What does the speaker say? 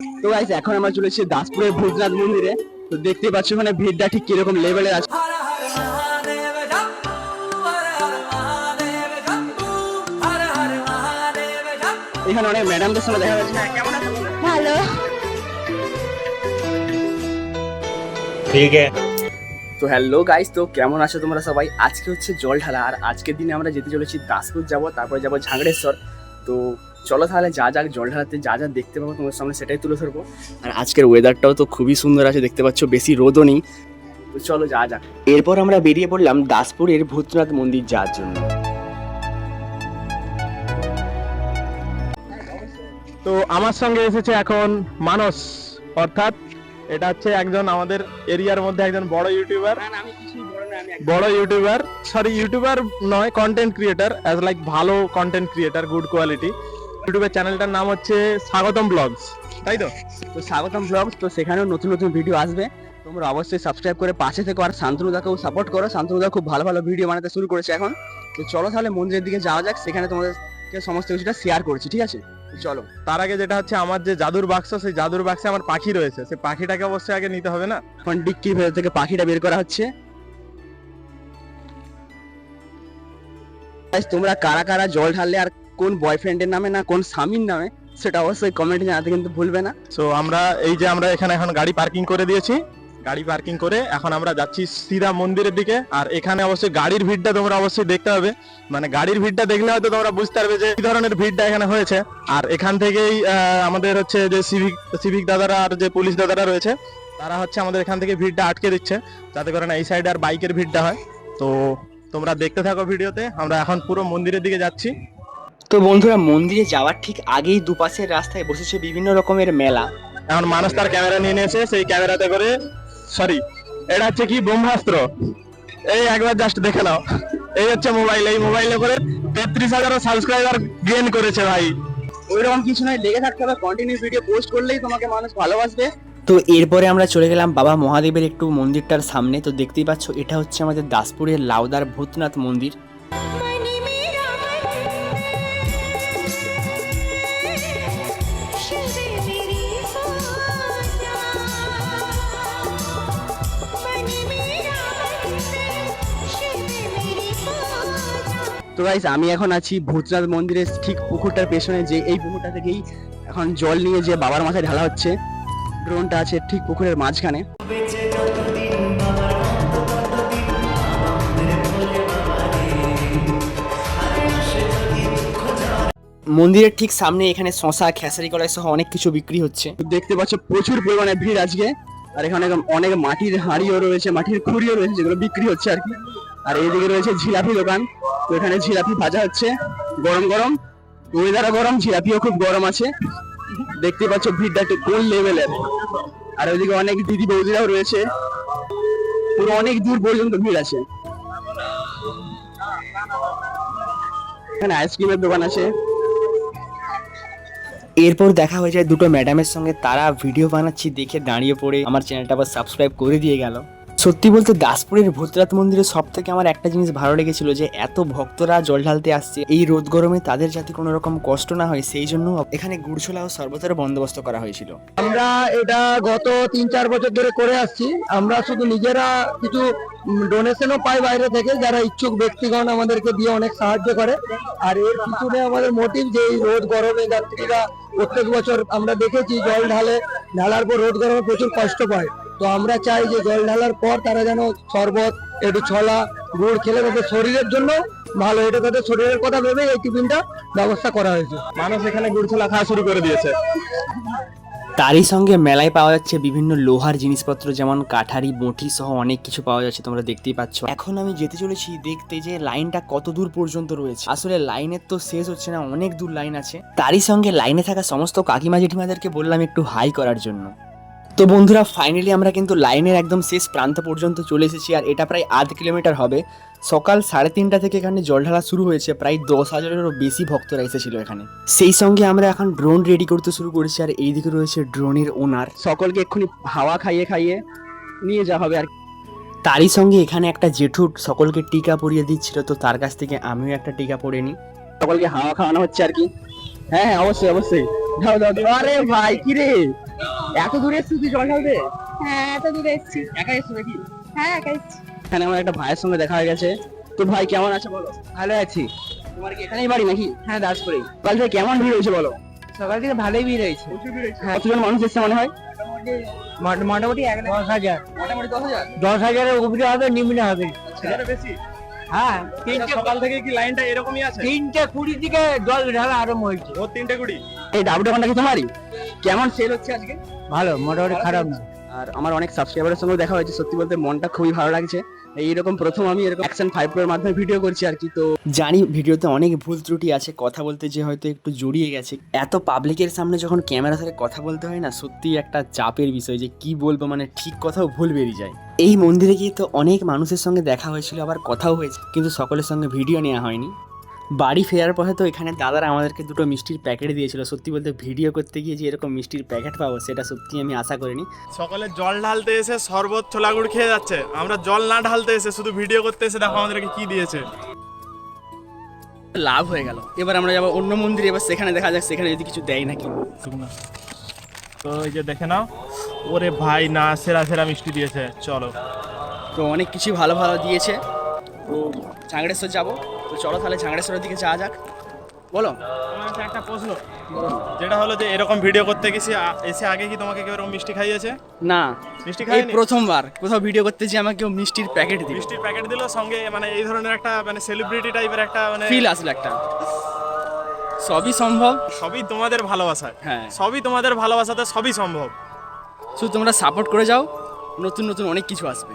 তো গাইস এখন আমরা চলেছি দাসপুরের ভূতনাথ মন্দিরে। তো দেখতে পাচ্ছ ওখানে ভিড়টা ঠিক কীরকম লেভেলের আছে। এখানে অনেক ম্যাডামদের সঙ্গে দেখা যাচ্ছে হ্যাঁ, ভালো। ঠিক আছে। তো হ্যালো গাইস তো কেমন আছো তোমরা সবাই? আজকে হচ্ছে জল ঢালা আর আজকের দিনে আমরা যেতে চলেছি দাসপুর যাব তারপরে যাব ঝাঁকড়েশ্বর তো চলো তাহলে যা যা জল ঢালাতে যা যা দেখতে পাবো তোমার সামনে সেটাই তুলে ধরবো। আর আজকের ওয়েদারটাও তো খুবই সুন্দর আছে দেখতে পাচ্ছ বেশি রোদও নেই। তো চলো যা যাক। এরপর আমরা বেরিয়ে পড়লাম দাসপুরের ভূতনাথ মন্দির যাওয়ার জন্য। তো আমার সঙ্গে এসেছে এখন মানস অর্থাৎ এটা হচ্ছে একজন আমাদের এরিয়ার মধ্যে একজন বড় ইউটিউবার বড় ইউটিউবার সরি ইউটিউবার নয় কন্টেন্ট ক্রিয়েটার অ্যাজ লাইক ভালো কন্টেন্ট ক্রিয়েটার গুড কোয়ালিটি ইউটিউবের চ্যানেলটার নাম হচ্ছে স্বাগতম ব্লগস তাই তো? তো স্বাগতম ব্লগ তো সেখানেও নতুন নতুন ভিডিও আসবে। তোমরা অবশ্যই সাবস্ক্রাইব করে পাশে থেকো আর শান্তনুদাকেও সাপোর্ট করো। শান্তনুদা খুব ভালো ভালো ভিডিও বানাতে শুরু করেছে এখন। তো চলো তাহলে মন্দিরের দিকে যাওয়া যাক সেখানে তোমাদেরকে সমস্ত কিছুটা শেয়ার করছি ঠিক আছে? চলো। তার আগে যেটা হচ্ছে আমার যে জাদুর বাক্স সেই জাদুর বাক্সে আমার পাখি রয়েছে। সেই পাখিটাকে অবশ্যই আগে নিতে হবে না? এখন ডিক্কির ভেতর থেকে পাখিটা বের করা হচ্ছে। তোমরা কারা কারা জল ঢাললে আর কোন বয়ফ্রেন্ডের নামে না কোন স্বামীর নামে, সেটা অবশ্যই কমেন্টে জানাতে কিন্তু ভুলবে না। সো আমরা এই যে আমরা এখানে এখন গাড়ি পার্কিং করে দিয়েছি। গাড়ি পার্কিং করে এখন আমরা যাচ্ছি সিধা মন্দিরের দিকে। আর এখানে অবশ্যই গাড়ির ভিড়টা তোমরা অবশ্যই দেখতে হবে। মানে গাড়ির ভিড়টা দেখলে হয়তো তোমরা বুঝতে পারবে যে কি ধরনের ভিড়টা এখানে হয়েছে। আর এখান থেকেই আমাদের হচ্ছে যে সিভিক সিভিক দাদারা আর যে পুলিশ দাদারা রয়েছে, তারা হচ্ছে আমাদের এখান থেকে ভিড়টা আটকে দিচ্ছে। যাতে করে না এই সাইডে আর বাইকের ভিড়টা হয়। তো তোমরা দেখতে থাকো ভিডিওতে। আমরা এখন পুরো মন্দিরের দিকে যাচ্ছি। তো বন্ধুরা মন্দিরে যাওয়ার ঠিক আগেই দুপাশের রাস্তায় বসেছে বিভিন্ন রকমের মেলা। এখন মানুষ তার ক্যামেরা নিয়ে নিয়েছে সেই ক্যামেরাতে করে সরি এটা হচ্ছে কি ব্রহ্মাস্ত্র? এই একবার জাস্ট দেখে নাও। এই হচ্ছে মোবাইল এই মোবাইলে করে তেত্রিশ হাজার সাবস্ক্রাইবার গেইন করেছে ভাই। ওইরকম কিছু নয় লেগে থাকতে হবে কন্টিনিউ ভিডিও পোস্ট করলেই তোমাকে মানুষ ভালোবাসবে। তো এরপরে আমরা চলে গেলাম বাবা মহাদেবের একটু মন্দিরটার সামনে। তো দেখতেই পাচ্ছ এটা হচ্ছে আমাদের দাসপুরের লাউদার ভূতনাথ মন্দির। তো গাইস আমি এখন আছি ভূতনাথ মন্দিরের ঠিক পুকুরটার পেছনে যে এই পুকুরটা থেকেই এখন জল নিয়ে যে বাবার মাথায় ঢালা হচ্ছে। ড্রোনটা আছে ঠিক পুকুরের মাঝখানে। মন্দিরের ঠিক সামনে এখানে শশা খেসারি কলাই সহ অনেক কিছু বিক্রি হচ্ছে। দেখতে পাচ্ছ প্রচুর পরিমাণে ভিড় আজকে। আর এখানে অনেক মাটির হাঁড়িও রয়েছে মাটির খুঁড়িও রয়েছে যেগুলো বিক্রি হচ্ছে আর কি। আর এইদিকে রয়েছে জিলাপি দোকান। তো এখানে জিলাপি ভাজা হচ্ছে, গরম গরম। ওয়েদারও গরম, জিলাপিও খুব গরম আছে। দেখতে পাচ্ছ ভিড়টা একটু কোন লেভেলের আর ওইদিকে অনেক দিদি বৌদিরাও রয়েছে। পুরো অনেক দূর পর্যন্ত ভিড় আছে। এখানে আইসক্রিমের দোকান আছে। এরপর দেখা হয়ে যায় দুটো ম্যাডামের সঙ্গে। তারা ভিডিও বানাচ্ছি দেখে দাঁড়িয়ে পড়ে। আমার চ্যানেলটা আবার সাবস্ক্রাইব করে দিয়ে গেল। সত্যি বলতে দাসপুরের ভূতরাত মন্দিরে সব থেকে আমার একটা জিনিস ভালো লেগেছিল যে এত ভক্তরা জল ঢালতে আসছে। এই রোদ গরমে তাদের যাতে কোনো রকম কষ্ট না হয়, সেই জন্য এখানে গুড়ছোলা ও শরবতের বন্দোবস্ত করা হয়েছিল। আমরা এটা গত তিন চার বছর ধরে করে আসছি। আমরা শুধু নিজেরা কিছু ডোনেশনও পাই বাইরে থেকে, যারা ইচ্ছুক ব্যক্তিগণ আমাদেরকে দিয়ে অনেক সাহায্য করে। আর এর পিছনে আমাদের মোটিভ যে এই রোদ গরমে যাত্রীরা প্রত্যেক বছর আমরা দেখেছি জল ঢালে, ঢালার পর রোদ গরমে প্রচুর কষ্ট পায়। তো আমরা চাই যে জল ঢালার পর তারা যেন শরবত, একটু ছলা, গুড় খেলে তাদের শরীরের জন্য ভালো। এটা তাদের শরীরের কথা ভেবে এই টিফিনটা ব্যবস্থা করা হয়েছে। মানুষ এখানে গুড়ছোলা খাওয়া শুরু করে দিয়েছে। তারই সঙ্গে মেলায় পাওয়া যাচ্ছে বিভিন্ন লোহার জিনিসপত্র, যেমন কাঠারি বঁটি সহ অনেক কিছু পাওয়া যাচ্ছে, তোমরা দেখতেই পাচ্ছ। এখন আমি যেতে চলেছি দেখতে যে লাইনটা কত দূর পর্যন্ত রয়েছে। আসলে লাইনের তো শেষ হচ্ছে না, অনেক দূর লাইন আছে। তারই সঙ্গে লাইনে থাকা সমস্ত কাকিমা, জেঠিমাদেরকে বললাম একটু হাই করার জন্য। তো বন্ধুরা ফাইনালি আমরা কিন্তু লাইনের একদম শেষ প্রান্ত পর্যন্ত চলে এসেছি আর এটা প্রায় আধ কিলোমিটার হবে। সকাল সাড়ে তিনটা থেকে এখানে জল ঢালা শুরু হয়েছে প্রায় দশ হাজারেরও বেশি ভক্তরা এসেছিল এখানে। সেই সঙ্গে আমরা এখন ড্রোন রেডি করতে শুরু করেছি আর এইদিকে রয়েছে ড্রোনের ওনার সকলকে এক্ষুনি হাওয়া খাইয়ে খাইয়ে নিয়ে যাওয়া হবে আর তারই সঙ্গে এখানে একটা জেঠু সকলকে টিকা পরিয়ে দিচ্ছিল তো তার কাছ থেকে আমিও একটা টিকা পরে নিই। সকলকে হাওয়া খাওয়ানো হচ্ছে আর কি। হ্যাঁ হ্যাঁ অবশ্যই অবশ্যই। দাও দাও দাও। আরে ভাই কি রে? এত দূরে এসছিস তুই জল ঢালতে হ্যাঁ এত দূরে এসেছি। একা এসছিস নাকি? হ্যাঁ একা এসেছি। এখানে আমার একটা ভাইয়ের সঙ্গে দেখা হয়ে গেছে। তো ভাই কেমন আছে বলো? ভালো আছি। তোমার কি এখানেই বাড়ি নাকি? হ্যাঁ দাসপুরেই কাল থেকে কেমন ভিড় হয়েছে বলো? সকাল থেকে ভালোই ভিড় হয়েছে। কতজন মানুষ এসছে মনে হয়? মোটামুটি এক দশ হাজার। মোটামুটি দশ হাজার? দশ হাজারের উপরে হবে নিম্নে হবে। বেশি? হ্যাঁ তিনটে সকাল থেকে কি লাইনটা এরকমই আছে? তিনটে কুড়ি দিকে জল ঢালা আরম্ভ হয়েছে। ও তিনটে কুড়ি? এই ডাব দোকানটা কি তোমারই? কেমন সেল হচ্ছে আজকে? ভালো মোটামুটি খারাপ না আর আমার অনেক সাবস্ক্রাইবারের সঙ্গে দেখা হয়েছে সত্যি বলতে মনটা খুবই ভালো লাগছে। এইরকম প্রথম আমি এরকম অ্যাকশন ফাইভ প্রোর মাধ্যমে ভিডিও করছি আর কি তো জানি ভিডিওতে অনেক ভুল ত্রুটি আছে কথা বলতে যে হয়তো একটু জড়িয়ে গেছে। এত পাবলিকের সামনে যখন ক্যামেরা ধরে কথা বলতে হয় না সত্যি একটা চাপের বিষয় যে কি বলব মানে ঠিক কথাও ভুল বেরিয়ে যায়। এই মন্দিরে গিয়ে তো অনেক মানুষের সঙ্গে দেখা হয়েছিল আবার কথাও হয়েছে কিন্তু সকলের সঙ্গে ভিডিও নেওয়া হয়নি। বাড়ি ফেরার পথে তো এখানে দাদারা আমাদেরকে দুটো মিষ্টির প্যাকেট দিয়েছিল। সত্যি বলতে ভিডিও করতে গিয়ে যে এরকম মিষ্টির প্যাকেট পাবো সেটা সত্যি আমি আশা করিনি। সকালে জল ঢালতে এসে শরবত ছোলা গুড় খেয়ে যাচ্ছে। আমরা জল না ঢালতে এসে শুধু ভিডিও করতে এসে দেখো আমাদেরকে কি দিয়েছে। লাভ হয়ে গেল। এবার আমরা যাব অন্য মন্দিরে এবার সেখানে দেখা যাক সেখানে যদি কিছু দেয় নাকি। তো এই যে দেখে নাও ওরে ভাই না সেরা সেরা মিষ্টি দিয়েছে। চলো। তো অনেক কিছু ভালো ভালো দিয়েছে। তো ঝাংড়েশ্বর যাব। তো চলো তাহলে ঝাংড়েশ্বরের দিকে যাওয়া যাক। বলো। একটা প্রশ্ন যেটা হলো যে এরকম ভিডিও করতে গেছি এসে আগে কি তোমাকে কেউ এরকম মিষ্টি খাইয়েছে? না। মিষ্টি খাইনি? প্রথমবার। কোথাও ভিডিও করতে যে আমাকে কেউ মিষ্টির প্যাকেট দিল। মিষ্টির প্যাকেট দিল সঙ্গে মানে এই ধরনের একটা মানে সেলিব্রিটি টাইপের একটা মানে ফিল আসলো একটা। সবই সম্ভব। সবই তোমাদের ভালোবাসা হ্যাঁ। সবই তোমাদের ভালোবাসাতে সবই সম্ভব। শুধু তোমরা সাপোর্ট করে যাও নতুন নতুন অনেক কিছু আসবে।